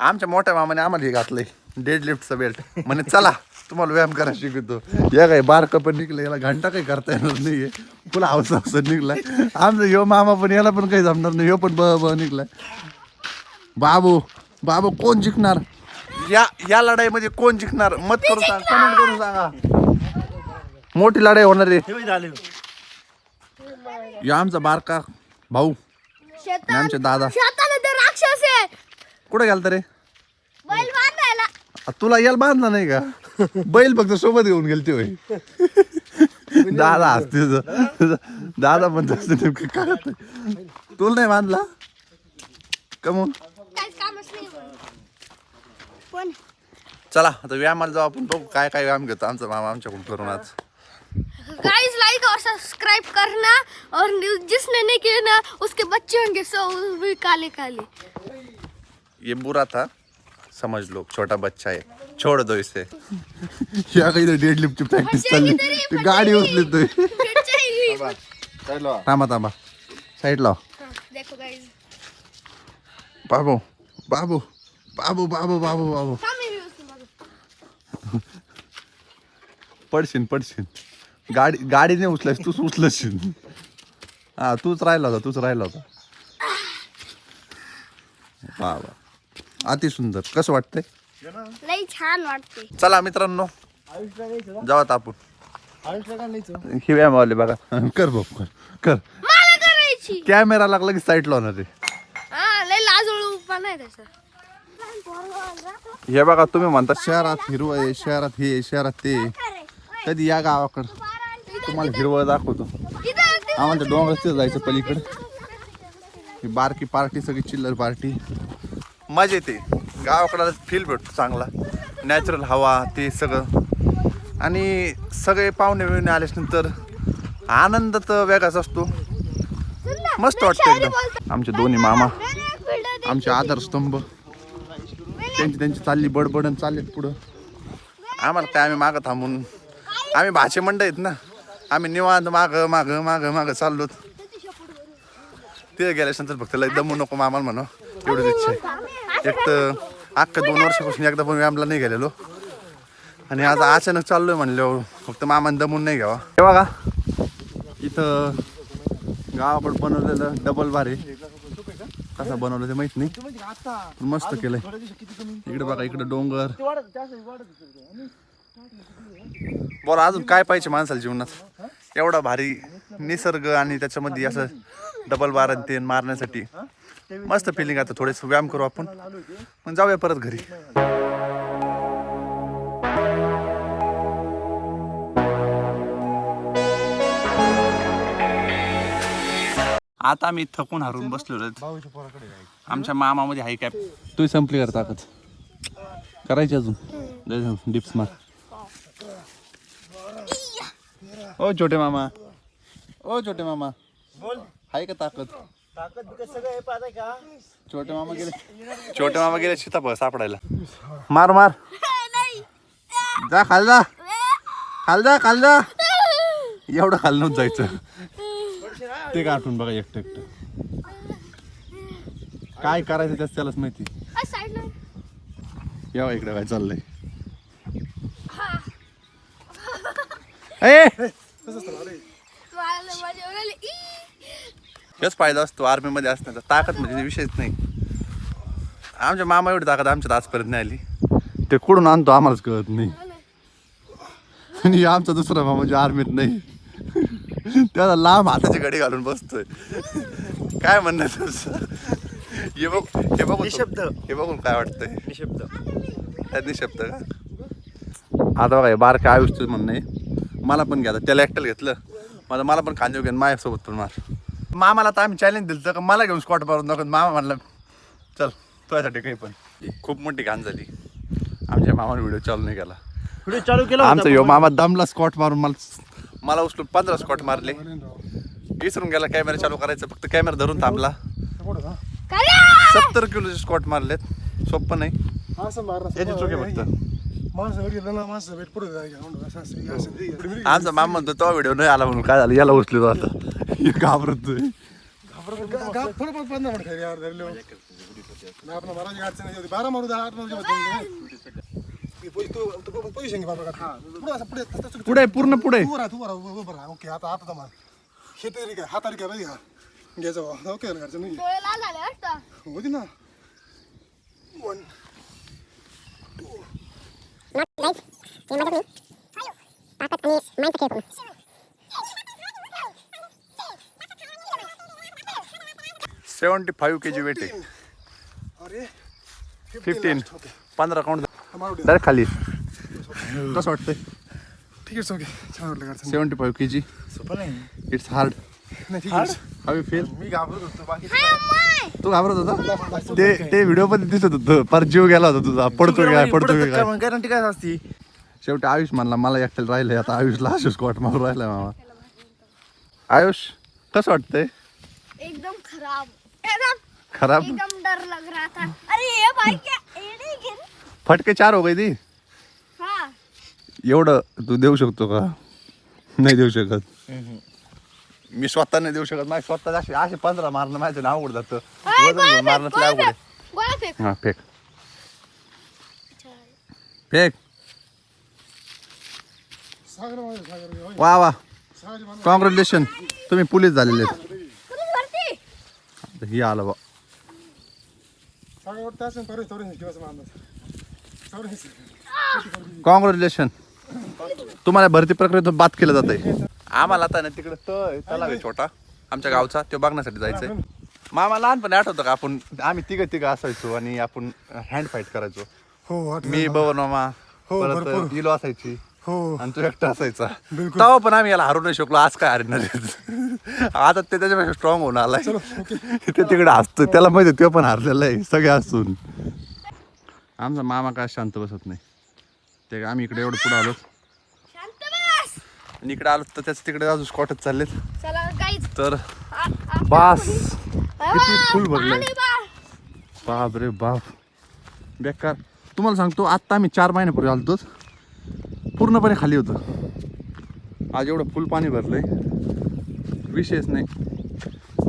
आमच्या मोठ्या मामाने आम्हाला हे घातलंय. डेड लिफ्टचं बेल्ट म्हणे चला तुम्हाला व्यायाम करा शिकवतो. या काय बारकं पण निघलं याला घंटा काही करता येणार नाहीये. पुन्हा हौस हौस निघलाय. आमचा ह्यो मामा पण याला पण काही जमणार नाही. ह्यो पण ब ब निघलाय. बाबू बाबू कोण जिंकणार? या या लढाईमध्ये कोण जिंकणार? मत करून सांग कमेंट करून सांगा. मोठी लढाई होणार आहे. या आमचा बारका भाऊ. आमचे दादा. राक्षस आहे. कुठे गेलता रे? बैल बांधायला. आ, तुला याला बांधला नाही का? बैल फक्त सोबत घेऊन गेलते होय. दादा असते दादा पण तसं नेमकं काय होतंय? तुला नाही बांधला? कमून. काहीच कामच नाही पण चला आता व्यायामाला जाऊ आपण. बघू काय काय व्यायाम घेतो. आमचा मामा आमच्याकडून करून आज. गाइस लाइक और सब्सक्राइब करना और जिसने नहीं किया ना उसके बच्चे होंगे सो भी काले काले ये बुरा था। समझ लो छोटा बच्चा है। छोड़ दो इसे। या काही डेड लिफ्टची प्रॅक्टिस चालली ती गाडी उचलतोय थांबा थांबा साईड लाव देखो गाइस बाबू बाबू बाबू बाबू बाबू बाबू। पडशील पडशील। गाडी गाडीने उचलायस तूच उचलशील हा तूच राहिला होता तूच राहिला होता। वा वा अति सुंदर. कसं वाटतंय? लई छान वाटते चला मित्रांनो जाऊ आता आपण. ही व्यायामवाले बघा. कर बघ कर कर. मला करायची. कॅमेरा लागला की साईड लावणार रे हा लई लाजळू पण आहे त्याचं. हे बघा तुम्ही म्हणता शहरात हिरवं आहे शहरात हे आहे, शहरात ते आहे. कधी या गावाकडं. तुम्हाला हिरवळ दाखवतो. आम्हाला डोंगरच जायचं पलीकडे. ही बारकी पार्टी सगळी चिल्लर पार्टी. मजा येते. गावाकडं फील भेटतो चांगला. नॅचरल हवा ते सगळं. आणि सगळे पाहुणे बिवणे आल्याच्यानंतर आनंद तर वेगळाच असतो. मस्त वाटतं एकदम आमचे दोन्ही मामा आमचे आधारस्तंभ त्यांची त्यांची चालली बडबडन चाललेत पुढं. आम्हाला काय आम्ही मागं थांबून? आम्ही भाचे मंड आहेत ना. आम्ही निवांत मागं मागं मागं मागं चाललो ते गेल्यानंतर फक्त लय दमू नको मामाला म्हणा एवढीच इच्छा आहे. एक तर अख्खा दोन वर्षापासून एकदा पण व्यायामला नाही गेलेलो. आणि आज अचानक चाललोय म्हणल्यावर फक्त मामान दमून नाही घ्यावा. हे बघा इथं गावाकडं बनवलेलं डबल भारी कसा कसं बनवलं ते माहीत नाही मस्त केलंय. इकडे बघा इकडे डोंगर. बरं अजून काय पाहिजे माणसाला जीवनात? एवढा भारी निसर्ग आणि त्याच्यामध्ये असं डबल बार आणि ते मारण्यासाठी. मस्त फिलिंग आता थोडेस व्यायाम करू आपण. मग जाऊया परत घरी. आता आम्ही थकून हारून बसलो आमच्या मामामध्ये आहे काय तू संपली कर ताकद. करायची अजून. डिप्स मार. ओ छोटे मामा. ओ छोटे मामा. बोल आहे का ताकद? छोटे मामा गेले. छोटे मामा गेले सीताफळ सापडायला. मार मार. नाही. जा खाल जा. खाल जा खाल जा. एवढं खाल नव्हतं जायचं. ते आठवून बघा एकटं एकटं. काय करायचं त्याच त्यालाच माहिती. यावं इकडे काय चाललंय. ए मला माझ्या ओरडले, ई. हेच फायदा असतो आर्मीमध्ये असण्याचा. ताकद म्हणजे विषयच नाही. आमच्या मामा एवढी ताकद आमच्यात आजपर्यंत नाही आली. ते कुठून आणतो आम्हालाच कळत नाही. आणि आमचा दुसरा मामा म्हणजे आर्मीत नाही त्याला लांब हाताची घडी घालून बसतोय. काय म्हणणं तुझं हे बघ हे बघून निशब्द. हे बघून काय वाटतंय? निशब्द. त्यात निशब्द का? आता बघा हे बारका आयुष्य म्हणणं. आहे मला पण घ्या त्याला एकट्याला घेतलं. माझं मला पण खांदेव घेऊन माझ्यासोबत पण मार. मामाला तर आम्ही चॅलेंज दिलं तर का मला घेऊन स्कॉट मारून नको मामा म्हणलं चल तुझ्यासाठी काही पण. खूप मोठी घाण झाली. आमच्या मामाने व्हिडिओ चालू नाही केला. व्हिडिओ चालू केला आमचा यो मामा दमला स्कॉट मारून मला मला उचलून पंधरा स्कॉट मारले. विसरून गेला कॅमेरा चालू करायचा फक्त कॅमेरा धरून थांबला. करा. सत्तर किलोचे स्कॉट मारलेत. सोपं नाही. याची चूक फक्त. आमचा मामा म्हणतो तो व्हिडिओ नाही आला म्हणून काय झालं? याला उचलतो आता. हे घाबरतोय घाबरत यार धरले नाही बारा पुढे पूर्ण पुढे ओके आता आता जमा शेती काय हातारी काय पाहिजे हा ओके अडचण नाही डोळे लाल झाले वाटतं होती ना one seventy five K G weight आहे. अरे फिफ्टीन पंधरा काउंट डायरेक्ट खाली. कसं वाटतंय? ठीक आहे ओके छान वाटलं का अडचण seventy five K G. It's hard नाही ठीक आहे. हाव यू फील मी घाबरत होतो बाकी हाय अम्माय! तू घाबरत होता? ते ते व्हिडिओमध्ये दिसत होतं. पर जीव गेला होता तुझा. पडतो काय पडतो काय? गॅरंटी काय असती? शेवटी आयुष म्हणला मला एकट्याला राहिलंय आता आयुषला आयुष स्कॉट मारून राहिलाय मामा. आयुष कसं वाटतंय? एकदम खराब. खराब. एकदम डर लग रहा था। अरे ये भाई क्या ये नहीं गिर। फटके चार हो गई ती। हाँ। एवढं तू देऊ शकतो का? नाही देऊ शकत. मी स्वतः नाही देऊ शकत. माझ्या स्वतः असे असे पंधरा मारणं माझं नाव उघड जातं वजन घेऊन मारणं फेक, गोळा. फेक, गोळा फेक. हा फेक. फेक. वा वा. कॉंग्रॅच्युलेशन तुम्ही पोलीस झालेले आहेत. आलं बा. कॉंग्रॅच्युलेशन तुम्हाला भरती प्रक्रियेतून बाद केलं जात आहे आम्हाला आता ना तिकडे तळ तलाव आहे छोटा. आमच्या गावचा तो बघण्यासाठी जायचंय. मामा लहानपणी आठवतं का आपण आम्ही तिघं तिघं असायचो आणि आपण हँड फाईट करायचो. हो मी. बवन मामा हो, परत. इलो असायची. हो. आणि तू एकटा असायचा. तेव्हा पण आम्ही याला हरू नाही शकलो आज काय हरणार. आता ते त्याच्यापेक्षा स्ट्रॉंग होऊन आलाय. ते तिकडे असतो त्याला माहिती तो पण हारलेला आहे सगळे असून आमचा मामा काय शांत बसत नाही. ते आम्ही इकडे एवढं पुढे आलो शांत बस! आणि इकडे आलो तर त्याच तिकडे अजून स्कॉटच चाललेत. तर बास! किती फुल बा. बाप रे बाप. बेकार. तुम्हाला सांगतो आत्ता आम्ही चार महिन्यापूर्वी आलतोच पूर्णपणे खाली होतं. आज एवढं फुल पाणी भरलंय. विषयच नाही.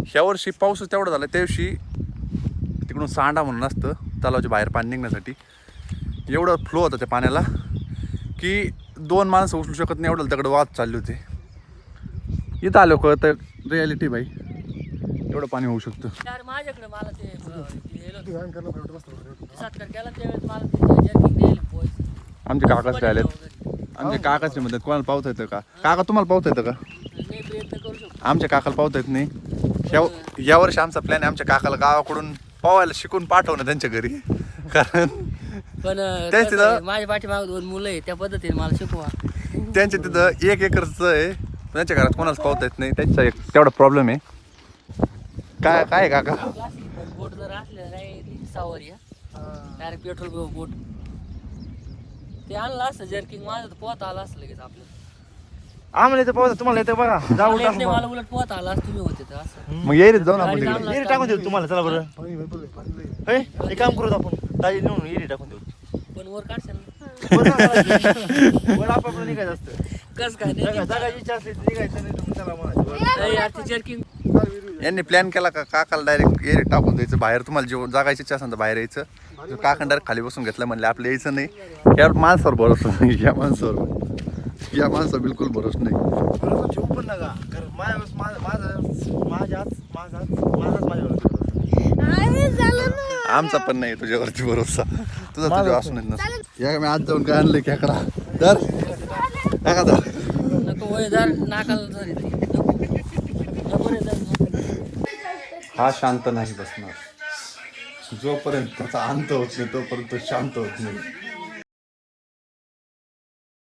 ह्या वर्षी पाऊसच तेवढा झाला. त्या दिवशी तिकडून सांडा म्हणून असतं तलावाच्या बाहेर पाणी निघण्यासाठी. एवढं फ्लो होता त्या पाण्याला की दोन माणसं उचलू शकत नाही एवढं दगड वाद चालले होते. इथं आलो कळतं रियालिटी बाई एवढं पाणी होऊ शकतं. माझ्याकडे मला ते. आमचे काकाच राहिलेत. वगैरे. आमचे काकाचे म्हणतात कोणाला पावता येतं का? काका तुम्हाला पावता येतं का मी प्रयत्न करू शकतो आमच्या काकाला पावता येत नाही. या या वर्षी आमचा प्लॅन आहे आमच्या काकाला गावाकडून पोवायला शिकून पाठवणं त्यांच्या घरी. कारण पण तेच तिथं- माझ्या पाठीमागे दोन मुलं आहे त्या पद्धतीने मला शिकवा. त्यांच्या तिथं एक एकरचं आहे. त्यांच्या घरात कोणालाच पावता येत नाही. त्यांचा एक तेवढा प्रॉब्लेम आहे. काय काय आहे काका? बोट जर असलं नाही सावर या डायरेक्ट पेट्रोल बोट ते आणलं असतं जर्किंग माझं तर पोहता आलं असलं लगेच आपलं. आम्हाला येतं पाहता तुम्हाला येतं बघा. जाऊ मला उलट पोहता आलं तुम्ही होते तर असं. मग येईल जाऊ ना आपण गाडी तिकडे. इरी टाकून देऊ तुम्हाला चला बरं. हे एक काम करू आपण. ताजी नेऊन इरी टाकून देऊ. पण वर काढशाल ना. वर आपापलं निघायचं असतं. कस काय जागा नाही जागा इच्छा असली तर निघायचं नाही तुम्ही चला म्हणायचं नाही यार ते जर्किंग यांनी प्लॅन केला का? काकाला डायरेक्ट एरी टाकून द्यायचं बाहेर. तुम्हाला जेवण जागायची इच्छा असेल तर बाहेर यायचं. काका डायरेक्ट खाली बसून घेतलं म्हणले आपलं यायचं नाही. या माणसावर भरोसा नाही या माणसावर. या माणसावर बिलकुल भरोसा नाही. बरोबर ठेवू पण नका. कारण माझ्या माझं माझं माझ्याच माझाच माझाच माझ्यावर अरे झालं ना. आमचा पण नाही तुझ्यावरती भरोसा. तुझा तुझ्या असून या मी आज जाऊन काय आणलंय खेकडा तर काका तर नको वय जर नाकाला धरी नको नको रे धर, नको. हा शांत नाही बसणार. जोपर्यंत त्याचा अंत होत नाही तोपर्यंत तो शांत होत नाही.